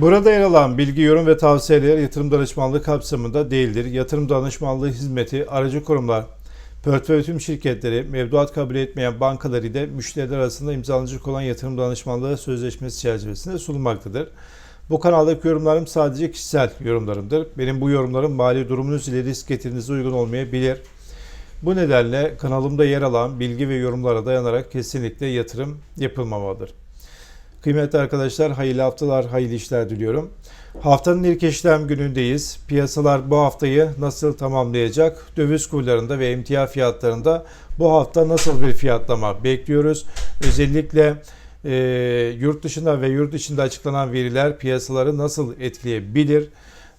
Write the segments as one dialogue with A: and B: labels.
A: Burada yer alan bilgi, yorum ve tavsiyeler yatırım danışmanlığı kapsamında değildir. Yatırım danışmanlığı hizmeti aracı kurumlar, portföy yönetim şirketleri, mevduat kabul etmeyen bankalar ile müşteriler arasında imzalanacak olan yatırım danışmanlığı sözleşmesi çerçevesinde sunulmaktadır. Bu kanaldaki yorumlarım sadece kişisel yorumlarımdır. Benim bu yorumlarım mali durumunuz ile risk getirinize uygun olmayabilir. Bu nedenle kanalımda yer alan bilgi ve yorumlara dayanarak kesinlikle yatırım yapılmamalıdır. Kıymetli arkadaşlar hayırlı haftalar, hayırlı işler diliyorum. Haftanın ilk işlem günündeyiz. Piyasalar bu haftayı nasıl tamamlayacak? Döviz kurlarında ve emtia fiyatlarında bu hafta nasıl bir fiyatlama bekliyoruz? Özellikle e, yurt dışında ve yurt içinde açıklanan veriler piyasaları nasıl etkileyebilir?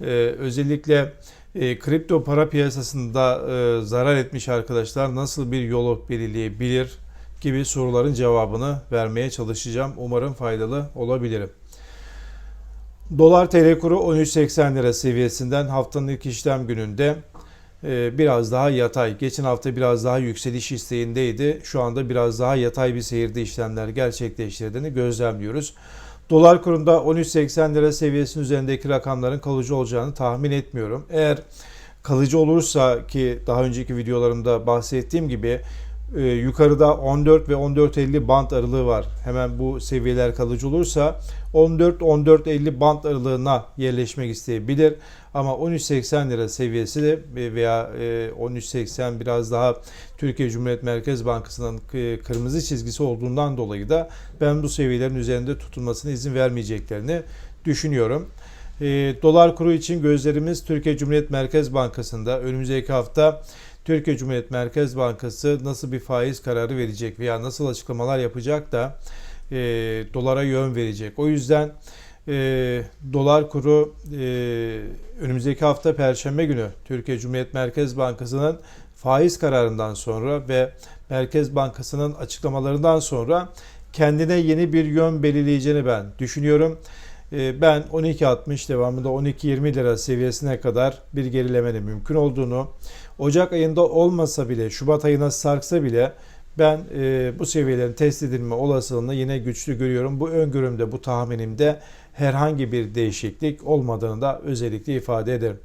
A: E, özellikle e, kripto para piyasasında e, zarar etmiş arkadaşlar nasıl bir yol belirleyebilir? Gibi soruların cevabını vermeye çalışacağım. Umarım faydalı olabilirim. Dolar TL kuru 13.80 lira seviyesinden haftanın ilk işlem gününde e, biraz daha yatay. Geçen hafta biraz daha yükseliş isteğindeydi. Şu anda biraz daha yatay bir seyirde işlemler gerçekleştirdiğini gözlemliyoruz. Dolar kurunda 13.80 lira seviyesinin üzerindeki rakamların kalıcı olacağını tahmin etmiyorum. Eğer kalıcı olursa ki daha önceki videolarımda bahsettiğim gibi e, yukarıda 14 ve 14.50 band aralığı var. Hemen bu seviyeler kalıcı olursa 14-14.50 band aralığına yerleşmek isteyebilir. Ama 13.80 lira seviyesi de veya e, 13.80 biraz daha Türkiye Cumhuriyet Merkez Bankası'nın e, kırmızı çizgisi olduğundan dolayı da ben bu seviyelerin üzerinde tutulmasına izin vermeyeceklerini düşünüyorum. E, dolar kuru için gözlerimiz Türkiye Cumhuriyet Merkez Bankası'nda önümüzdeki hafta Türkiye Cumhuriyet Merkez Bankası nasıl bir faiz kararı verecek veya nasıl açıklamalar yapacak da e, dolara yön verecek. O yüzden e, dolar kuru e, önümüzdeki hafta Perşembe günü Türkiye Cumhuriyet Merkez Bankası'nın faiz kararından sonra ve Merkez Bankası'nın açıklamalarından sonra kendine yeni bir yön belirleyeceğini ben düşünüyorum. E, ben 12.60 devamında 12.20 lira seviyesine kadar bir gerilemenin mümkün olduğunu, Ocak ayında olmasa bile, Şubat ayına sarksa bile ben e, bu seviyelerin test edilme olasılığını yine güçlü görüyorum. Bu öngörümde, bu tahminimde herhangi bir değişiklik olmadığını da özellikle ifade ederim.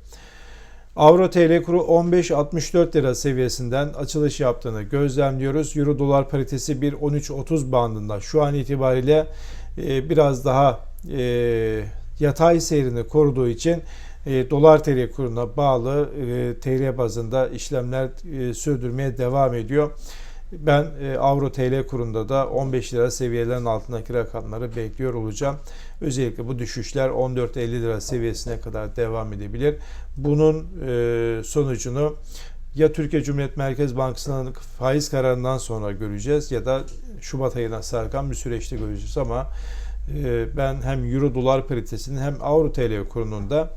A: Avro TL kuru 15.64 lira seviyesinden açılış yaptığını gözlemliyoruz. Euro dolar paritesi 1.13.30 bandında şu an itibariyle e, biraz daha e, yatay seyrini koruduğu için e, dolar TL kuruna bağlı e, TL bazında işlemler e, sürdürmeye devam ediyor. Ben e, Avro TL kurunda da 15 lira seviyelerin altındaki rakamları bekliyor olacağım. Özellikle bu düşüşler 14.50 lira seviyesine kadar devam edebilir. Bunun e, sonucunu ya Türkiye Cumhuriyet Merkez Bankası'nın faiz kararından sonra göreceğiz ya da Şubat ayına sarkan bir süreçte göreceğiz ama e, ben hem Euro dolar paritesinin hem Avro TL kurunun da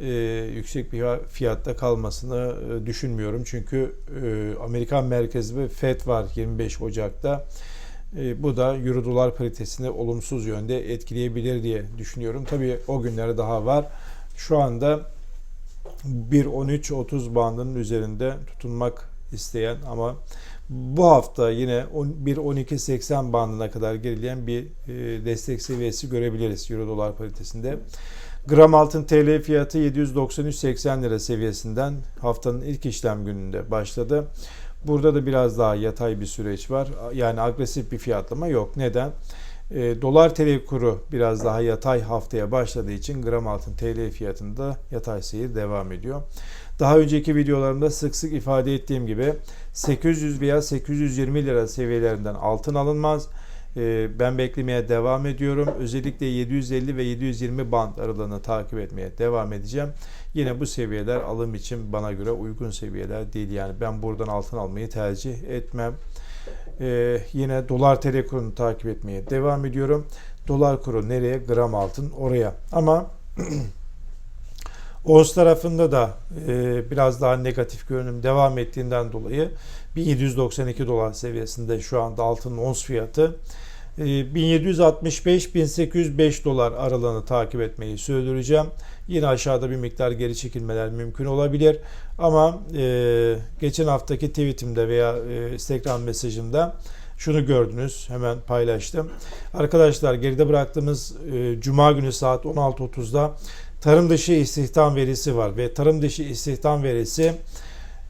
A: e, yüksek bir fiyatta kalmasını e, düşünmüyorum. Çünkü e, Amerikan merkezi ve FED var 25 Ocak'ta. E, bu da Euro dolar paritesini olumsuz yönde etkileyebilir diye düşünüyorum. Tabii o günleri daha var. Şu anda 1.13-30 bandının üzerinde tutunmak isteyen ama bu hafta yine 1.12.80 bandına kadar gerileyen bir e, destek seviyesi görebiliriz Euro dolar paritesinde. Gram altın TL fiyatı 793.80 lira seviyesinden haftanın ilk işlem gününde başladı. Burada da biraz daha yatay bir süreç var. Yani agresif bir fiyatlama yok. Neden? E, dolar TL kuru biraz daha yatay haftaya başladığı için gram altın TL fiyatında yatay seyir devam ediyor. Daha önceki videolarımda sık sık ifade ettiğim gibi 800 veya 820 lira seviyelerinden altın alınmaz. Ee, ben beklemeye devam ediyorum. Özellikle 750 ve 720 band aralığını takip etmeye devam edeceğim. Yine bu seviyeler alım için bana göre uygun seviyeler değil. Yani ben buradan altın almayı tercih etmem. Ee, yine dolar TL kurunu takip etmeye devam ediyorum. Dolar kuru nereye? Gram altın oraya. Ama Oğuz tarafında da e, biraz daha negatif görünüm devam ettiğinden dolayı 1792 dolar seviyesinde şu anda altın ons fiyatı. 1765-1805 dolar aralığını takip etmeyi sürdüreceğim. Yine aşağıda bir miktar geri çekilmeler mümkün olabilir. Ama e, geçen haftaki tweetimde veya e, Instagram mesajımda şunu gördünüz. Hemen paylaştım. Arkadaşlar geride bıraktığımız e, Cuma günü saat 16.30'da tarım dışı istihdam verisi var ve tarım dışı istihdam verisi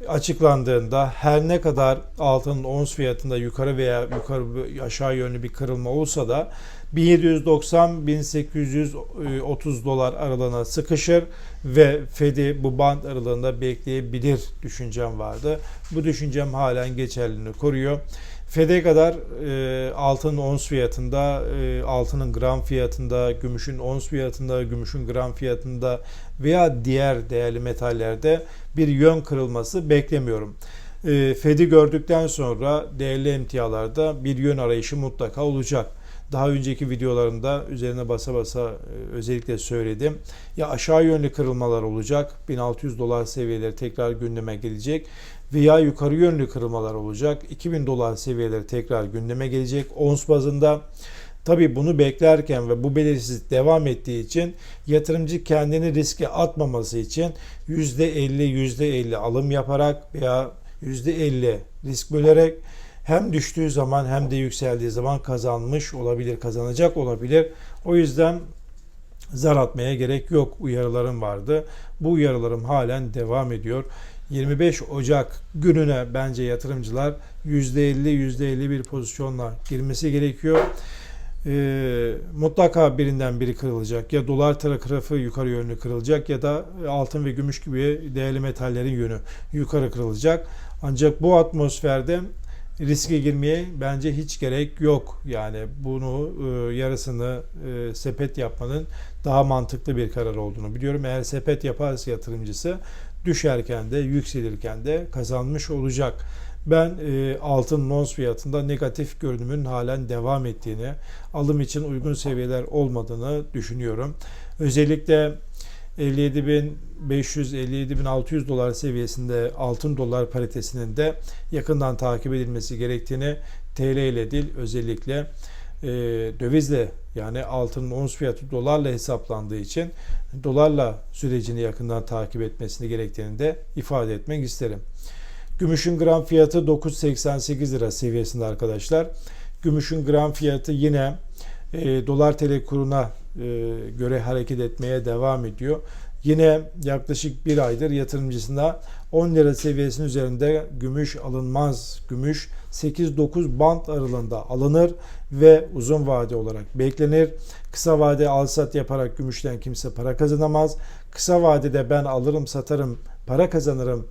A: açıklandığında her ne kadar altının ons fiyatında yukarı veya yukarı aşağı yönlü bir kırılma olsa da 1790-1830 dolar aralığına sıkışır ve Fed'i bu band aralığında bekleyebilir düşüncem vardı. Bu düşüncem halen geçerliliğini koruyor. Fed'e kadar e, altının ons fiyatında, e, altının gram fiyatında, gümüşün ons fiyatında, gümüşün gram fiyatında veya diğer değerli metallerde bir yön kırılması beklemiyorum. E, Fed'i gördükten sonra değerli emtialarda bir yön arayışı mutlaka olacak. Daha önceki videolarımda üzerine basa basa e, özellikle söyledim. Ya aşağı yönlü kırılmalar olacak. 1600 dolar seviyeleri tekrar gündeme gelecek veya yukarı yönlü kırılmalar olacak. 2000 dolar seviyeleri tekrar gündeme gelecek. Ons bazında Tabii bunu beklerken ve bu belirsizlik devam ettiği için yatırımcı kendini riske atmaması için %50 %50 alım yaparak veya %50 risk bölerek hem düştüğü zaman hem de yükseldiği zaman kazanmış olabilir, kazanacak olabilir. O yüzden zar atmaya gerek yok uyarılarım vardı. Bu uyarılarım halen devam ediyor. 25 Ocak gününe bence yatırımcılar %50 %50 bir pozisyonla girmesi gerekiyor. Ee, mutlaka birinden biri kırılacak. Ya dolar tarafı yukarı yönlü kırılacak ya da altın ve gümüş gibi değerli metallerin yönü yukarı kırılacak. Ancak bu atmosferde riske girmeye bence hiç gerek yok. Yani bunu e, yarısını e, sepet yapmanın daha mantıklı bir karar olduğunu biliyorum. Eğer sepet yaparsa yatırımcısı düşerken de yükselirken de kazanmış olacak. Ben e, altın ons fiyatında negatif görünümün halen devam ettiğini, alım için uygun seviyeler olmadığını düşünüyorum. Özellikle 57.500-57.600 dolar seviyesinde altın dolar paritesinin de yakından takip edilmesi gerektiğini TL ile değil özellikle e, dövizle yani altının ons fiyatı dolarla hesaplandığı için dolarla sürecini yakından takip etmesini gerektiğini de ifade etmek isterim. Gümüşün gram fiyatı 9.88 lira seviyesinde arkadaşlar. Gümüşün gram fiyatı yine e, dolar tl kuruna göre hareket etmeye devam ediyor. Yine yaklaşık bir aydır yatırımcısında 10 lira seviyesinin üzerinde gümüş alınmaz. Gümüş 8-9 band aralığında alınır ve uzun vade olarak beklenir. Kısa vade al sat yaparak gümüşten kimse para kazanamaz. Kısa vadede ben alırım satarım para kazanırım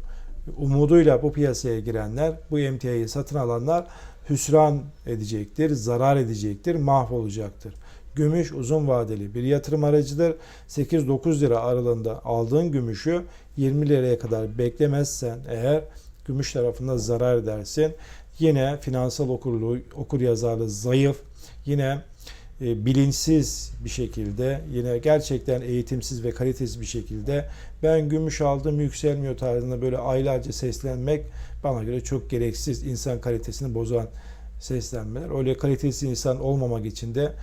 A: umuduyla bu piyasaya girenler, bu emtiayı satın alanlar hüsran edecektir, zarar edecektir, mahvolacaktır. Gümüş uzun vadeli bir yatırım aracıdır. 8-9 lira aralığında aldığın gümüşü 20 liraya kadar beklemezsen eğer gümüş tarafında zarar edersin. Yine finansal okurluğu, okur yazarlığı zayıf. Yine e, bilinçsiz bir şekilde yine gerçekten eğitimsiz ve kalitesiz bir şekilde ben gümüş aldım yükselmiyor tarzında böyle aylarca seslenmek bana göre çok gereksiz insan kalitesini bozan seslenmeler. Öyle kalitesiz insan olmamak için de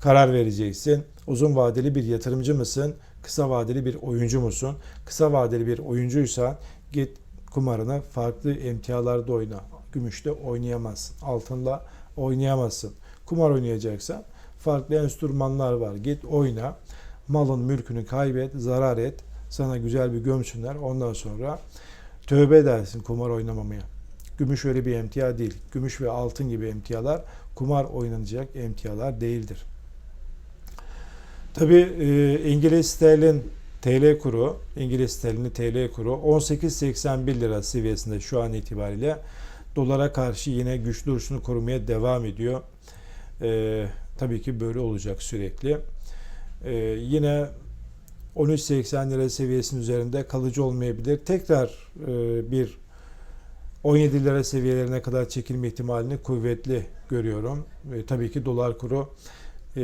A: karar vereceksin. Uzun vadeli bir yatırımcı mısın? Kısa vadeli bir oyuncu musun? Kısa vadeli bir oyuncuysan git kumarını farklı emtialarda oyna. Gümüşte oynayamazsın. Altında oynayamazsın. Kumar oynayacaksan farklı enstrümanlar var. Git oyna. Malın mülkünü kaybet, zarar et. Sana güzel bir gömsünler. Ondan sonra tövbe edersin kumar oynamamaya. Gümüş öyle bir emtia değil. Gümüş ve altın gibi emtialar kumar oynanacak emtialar değildir. Tabi e, İngiliz sterlin TL kuru, İngiliz sterlini TL kuru 18.81 lira seviyesinde şu an itibariyle dolara karşı yine güçlü duruşunu korumaya devam ediyor. E, tabii ki böyle olacak sürekli. E, yine 13.80 lira seviyesinin üzerinde kalıcı olmayabilir. Tekrar e, bir 17 lira seviyelerine kadar çekilme ihtimalini kuvvetli görüyorum. E, tabii ki dolar kuru e,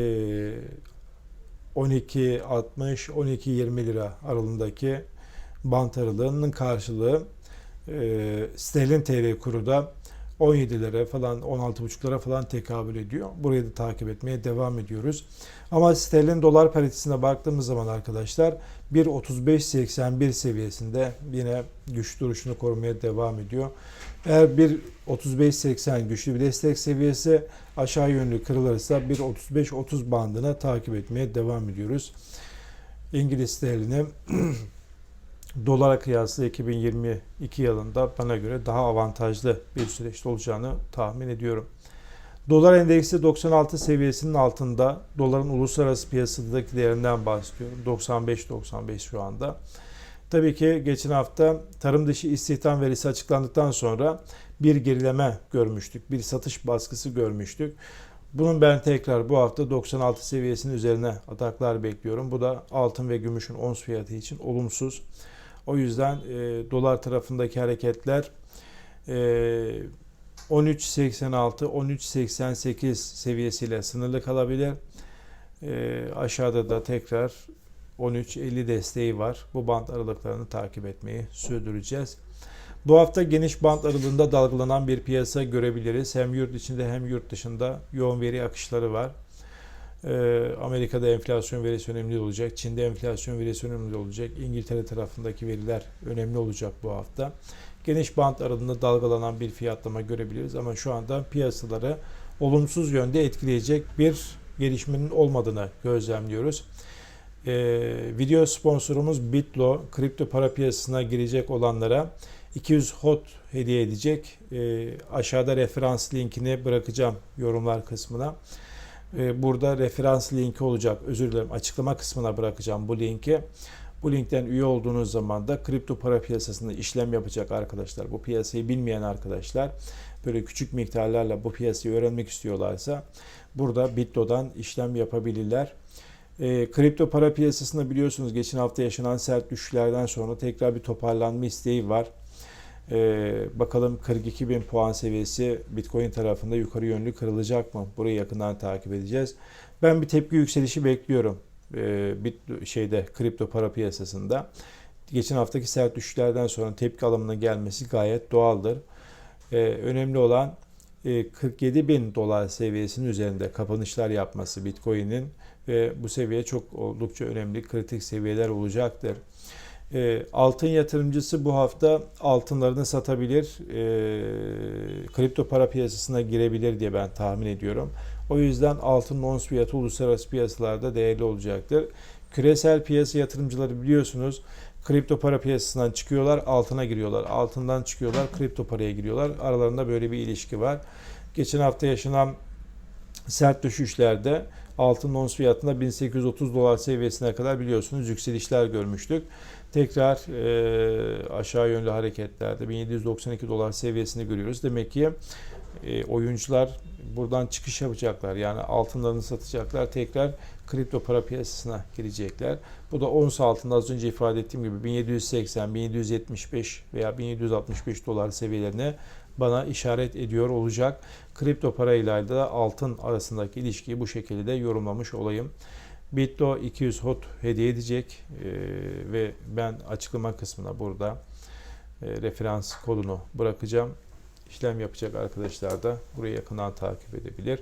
A: 12.60-12.20 lira aralığındaki bant aralığının karşılığı e, sterlin TL kuru da 17'lere falan 16,5'lara falan tekabül ediyor. Burayı da takip etmeye devam ediyoruz. Ama sterlin dolar paritesine baktığımız zaman arkadaşlar 1.35.81 seviyesinde yine güç duruşunu korumaya devam ediyor. Eğer 1.35.80 güçlü bir destek seviyesi aşağı yönlü kırılırsa 1.35.30 bandına takip etmeye devam ediyoruz. İngiliz sterlini dolara kıyasla 2022 yılında bana göre daha avantajlı bir süreçte olacağını tahmin ediyorum. Dolar endeksi 96 seviyesinin altında. Doların uluslararası piyasadaki değerinden bahsediyorum. 95-95 şu anda. Tabii ki geçen hafta tarım dışı istihdam verisi açıklandıktan sonra bir gerileme görmüştük. Bir satış baskısı görmüştük. Bunun ben tekrar bu hafta 96 seviyesinin üzerine ataklar bekliyorum. Bu da altın ve gümüşün ons fiyatı için olumsuz. O yüzden e, dolar tarafındaki hareketler e, 13.86, 13.88 seviyesiyle sınırlı kalabilir. E, aşağıda da tekrar 13.50 desteği var. Bu band aralıklarını takip etmeyi sürdüreceğiz. Bu hafta geniş band aralığında dalgalanan bir piyasa görebiliriz. Hem yurt içinde hem yurt dışında yoğun veri akışları var. Ee, Amerika'da enflasyon verisi önemli olacak. Çin'de enflasyon verisi önemli olacak. İngiltere tarafındaki veriler önemli olacak bu hafta. Geniş band aralığında dalgalanan bir fiyatlama görebiliriz ama şu anda piyasaları olumsuz yönde etkileyecek bir gelişmenin olmadığını gözlemliyoruz. Ee, video sponsorumuz Bitlo kripto para piyasasına girecek olanlara 200 hot hediye edecek. Ee, aşağıda referans linkini bırakacağım yorumlar kısmına. Burada referans linki olacak. Özür dilerim açıklama kısmına bırakacağım bu linki. Bu linkten üye olduğunuz zaman da kripto para piyasasında işlem yapacak arkadaşlar. Bu piyasayı bilmeyen arkadaşlar böyle küçük miktarlarla bu piyasayı öğrenmek istiyorlarsa burada Bitlo'dan işlem yapabilirler. E, kripto para piyasasında biliyorsunuz geçen hafta yaşanan sert düşüşlerden sonra tekrar bir toparlanma isteği var. E, bakalım 42 bin puan seviyesi Bitcoin tarafında yukarı yönlü kırılacak mı? Burayı yakından takip edeceğiz. Ben bir tepki yükselişi bekliyorum. E, bit şeyde kripto para piyasasında. Geçen haftaki sert düşüşlerden sonra tepki alımına gelmesi gayet doğaldır. E, önemli olan 47 e, bin dolar seviyesinin üzerinde kapanışlar yapması Bitcoin'in ve bu seviye çok oldukça önemli kritik seviyeler olacaktır. E, altın yatırımcısı bu hafta altınlarını satabilir, e, kripto para piyasasına girebilir diye ben tahmin ediyorum. O yüzden altın ons fiyatı uluslararası piyasalarda değerli olacaktır. Küresel piyasa yatırımcıları biliyorsunuz kripto para piyasasından çıkıyorlar, altına giriyorlar. Altından çıkıyorlar, kripto paraya giriyorlar. Aralarında böyle bir ilişki var. Geçen hafta yaşanan sert düşüşlerde altın ons fiyatında 1830 dolar seviyesine kadar biliyorsunuz yükselişler görmüştük. Tekrar e, aşağı yönlü hareketlerde 1792 dolar seviyesini görüyoruz. Demek ki e, oyuncular buradan çıkış yapacaklar. Yani altınlarını satacaklar. Tekrar kripto para piyasasına girecekler. Bu da ons altında az önce ifade ettiğim gibi 1780, 1775 veya 1765 dolar seviyelerine bana işaret ediyor olacak. Kripto parayla da altın arasındaki ilişkiyi bu şekilde yorumlamış olayım. Bitlo 200 hot hediye edecek ee, ve ben açıklama kısmına burada e, referans kodunu bırakacağım. İşlem yapacak arkadaşlar da burayı yakından takip edebilir.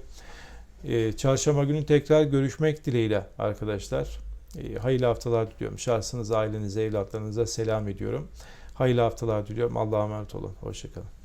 A: Ee, çarşamba günü tekrar görüşmek dileğiyle arkadaşlar. Ee, hayırlı haftalar diliyorum. Şahsınıza, ailenize, evlatlarınıza selam ediyorum. Hayırlı haftalar diliyorum. Allah'a emanet olun. Hoşçakalın.